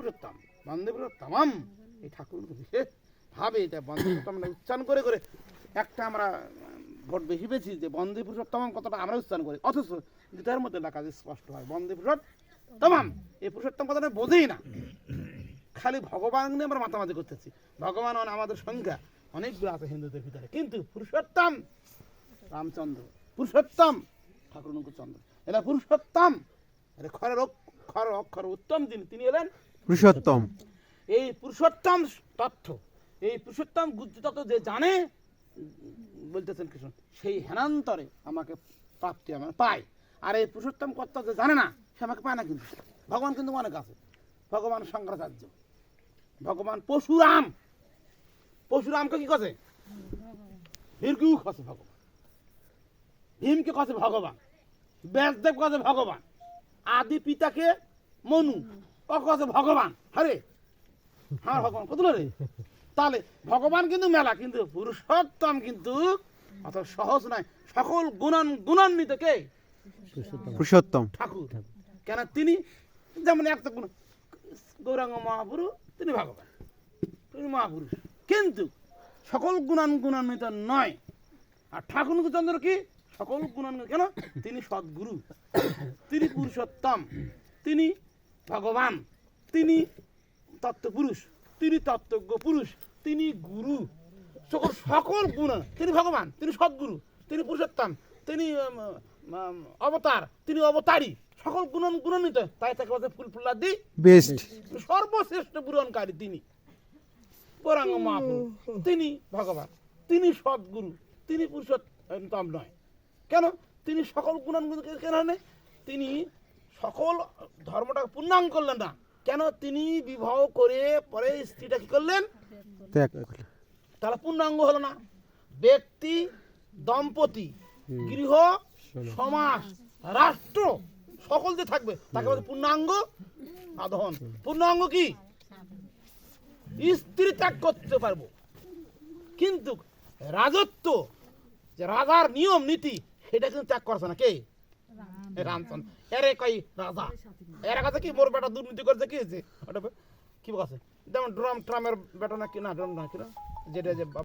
পুরুষোত্তম বন্দে পুরুষোত্তম এই ঠাকুর বিশেষ ভাবে এটা বন্দে পুরুষোত্তম উচ্চারণ করে করে একটা আমরা ভোট বেশি পেয়েছি যে বন্দে পুরুষোত্তম কথাটা আমরা উচ্চারণ করি। অথচ গীতার মধ্যে লেখা আছে স্পষ্ট হয় বন্দে পুরুষোত্তম এই পুরুষোত্তম কথাটা বোঝেই না। খালি ভগবান নিয়ে আমরা মাতামাতি করতেছি। ভগবান মানে আমাদের সংখ্যা। অনেকগুলো আছে হিন্দুদের ভিতরে। কিন্তু পুরুষোত্তম রামচন্দ্র, পুরুষোত্তম ঠাকুর চন্দ্র এরা পুরুষোত্তম। এটা খরের খর অক্ষর উত্তম যিনি, তিনি এলেন পুরুষোত্তম। এই পুরুষোত্তম তথ্য এই পুরুষোত্তম গুজ্জ তত্ত্ব যে জানে, বলতেছেন কৃষ্ণ, সেই হেনান্তরে আমাকে প্রাপ্তি আমার পায় আর এই পুরুষোত্তম কর্তা যে জানে না, সে আমাকে পায় না কিন্তু। ভগবান কিন্তু অনেক আছে। ভগবান শঙ্করাচার্য, ভগবান পশুরাম পশুরামকে কি কথা ভীরকিউ খসে ভগবান? ভীমকে কছে ভগবান? ব্যাসদেব কছে ভগবান? আদি পিতাকে মনু। ও কছে ভগবান হরে। হ্যাঁ ভগবান কত রে? তাহলে ভগবান কিন্তু মেলা কিন্তু পুরুষোত্তম কিন্তু অত সহজ নয়। সকল গুণান গুণান্বিত কে? পুরুষোত্তম। ঠাকুর। কেন তিনি যেমন একটা গুণ গৌরাঙ্গ মহাপুরু তিনি ভগবান। তিনি মহাপুরুষ। কিন্তু সকল গুণান গুণান্বিত নয়। আর ঠাকুর চন্দ্র কি? সকল গুণান্বিত। কেন? তিনি সদ্গুরু। তিনি পুরুষোত্তম। তিনি ভগবান। তিনি তত্ত্বপুরুষ। তিনি তত্ত্বজ্ঞ পুরুষ। তিনি গুরু। সকল সকল গুণ। তিনি ভগবান। তিনি সদ্গুরু। তিনি পুরুষোত্তম। তিনি অবতার। তিনি অবতারী। সকল গুণ গুণান্বিত তাই তাকে বলছে ফুল ফুল্লাদি। বেস্ট। সর্বশ্রেষ্ঠ পূরণকারী তিনি। পরাঙ্গ মহাপুরু তিনি ভগবান। তিনি সদ্গুরু। তিনি পুরুষোত্তম নয়। কেন? তিনি সকল গুণানগুলো কেন তিনি সকল ধর্মটাকে পূর্ণাঙ্গ করলেন না। কেন তিনি বিবাহ করে পরে স্ত্রীটা কি করলেন? ত্যাগ করলেন। তাহলে পূর্ণাঙ্গ হলো না। ব্যক্তি দম্পতি গৃহ সমাজ রাষ্ট্র সকল যে থাকবে তাকে বলে পূর্ণাঙ্গ সাধন পূর্ণাঙ্গ কি? স্ত্রী ত্যাগ করতে পারব। কিন্তু রাজত্ব যে রাজার নিয়ম নীতি সেটা কিন্তু ত্যাগ করছে না কে? এ রামচন্দ্র এরে কই রাজা। এরা কাছে কি মোর বেটা দুর্নীতি করছে, কি হয়েছে? কি বলছে? যেমন ড্রাম, ট্রামের বেটা না কি না, ড্রাম না কি না? যেটা যে